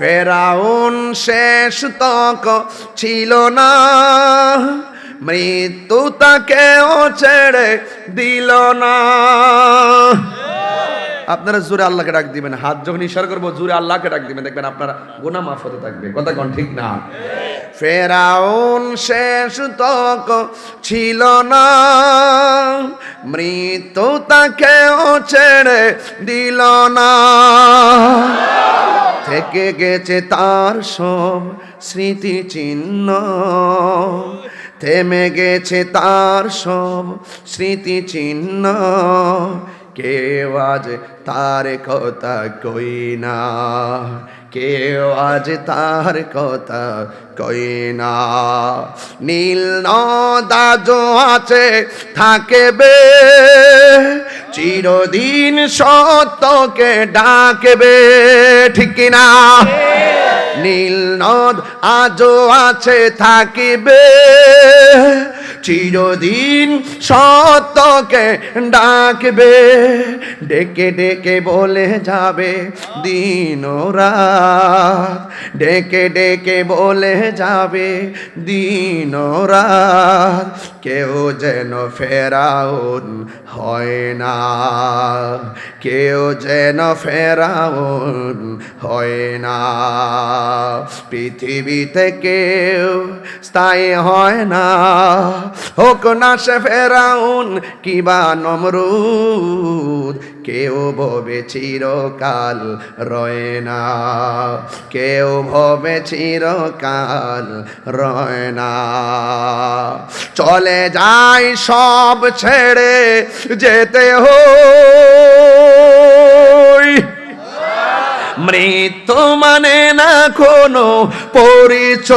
ফেরাউন শেষ তক ছিল না। মৃত্যু তাকেও ছেড়ে দিল না। আপনারা জোরে আল্লাহকে ডাক দিবেন, হাত যখন ইশারা করব, জোরে আল্লাহকে ডাক দিবেন। দেখবেন আপনারা গোনা মাফ হতে থাকবে। কথা কোন ঠিক না? ফেরাউন শেষ তক ছিল না। মৃত্যু তাকেও ছেড়ে দিল না। থেকে গেছে তার সব স্মৃতি চিহ্ন থেমে গেছে তার সব স্মৃতি চিহ্ন কেউ আজ তার কথা কই না। কেউ আজ তার কথা কই না। নীল নদাজ আছে, থাকবে। চিরদিন সত্যকে ডাকবে ঠিক না? নীল নদ আজও আছে থাকিবে। চিরদিন সত্যকে ডাকবে, ডেকে ডেকে বলে যাবে দিন রাত। ডেকে ডেকে বলে যাবে দিন রাত। কেউ যেন ফেরাউন হয় না, কেউ যেন ফেরাউন হয় না। পৃথিবীতে কেউ স্থায়ী হয় না হোক না সে ফেরাউন কিবা নমরুদ, কেউ ভবে চিরকাল রয় না। কেউ ভবে চিরকাল রয় না। চলে যায় সব ছেড়ে যেতে হয় মৃত্যু মানে না কোনো পরিচয়।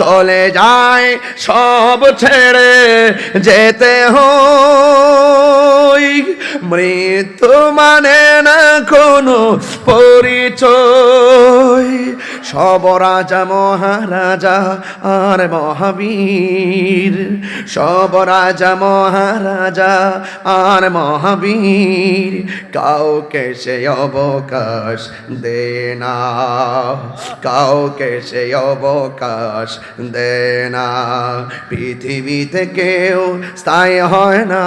চলে যায় সব ছেড়ে যেতে হই মৃত্যু মানে না কোনো পরিচয়। সব রাজা মহারাজা আর মহাবীর। সব রাজা মহারাজা আর মহাবীর, কাউকে সে অবকাশ দে কাউকে সে অবকাশ দে না। পৃথিবীতে কেউ স্থায়ী হয় না।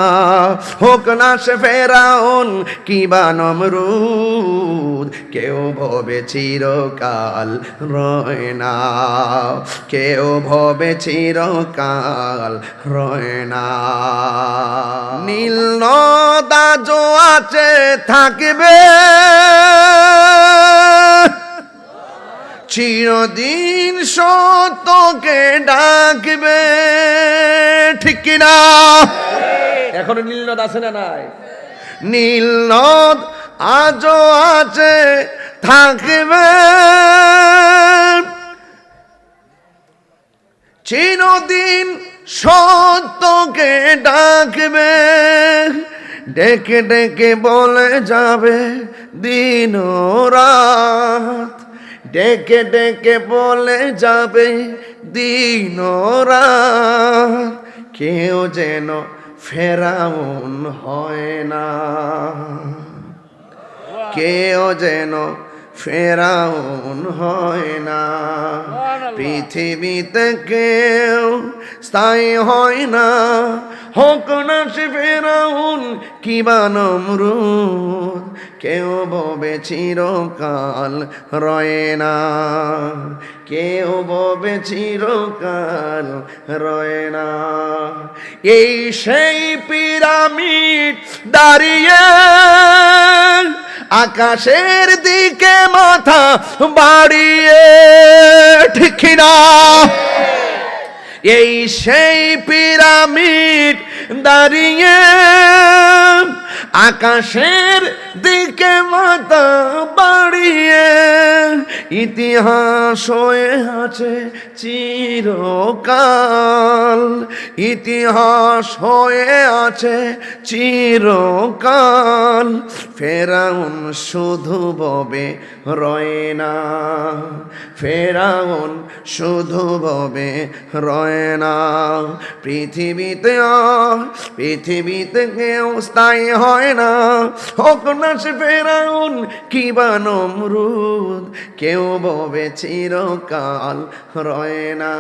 হোক না সে ফেরাউন কিবা নমরুদ, কেউ ভবে চিরকাল রয় না কেউ ভবে চিরকাল রয় না নীল নদাজ আছে থাকবে চিরদিন সত্যকে ডাকবে ঠিক না? এখনও নীলনদ আছে না নাই? নীল নদ আজও আছে থাকবে চিরদিন সত্যকে ডাকবে ডেকে ডেকে বলে যাবে দিন রাত ডেকে ডেকে বলে যাবে দিন রাত কেউ যেন ফেরাউন হয় না। কেউ যেন ফেরাউন হয় না। পৃথিবীতে কেউ স্থায়ী হয় না। হোক না সে ফেরাউন কিবা নমরুদ কেউ ববে চিরকাল রয়ে না। কেউ ববে চিরকাল রয়ে না। এই সেই পিরামিড দাঁড়িয়ে আকাশের দিকে মাথা বাড়িয়ে, ঠিক না এই সেই পিরামিড দাঁড়িয়ে আকাশের দিকে মাথা বাড়িয়ে, ইতিহাস হয়ে আছে চিরকাল। ইতিহাস হয়ে আছে চিরকাল। ফেরাউন শুধু ববে রয় না, ফেরাউন শুধু ববে রয় না। পৃথিবীতে পৃথিবীতে কেউ স্থায়ী হয় না। হোক সে ফেরাউন কিবা নমরুদ, কেউ ববে চিরকাল রয় না।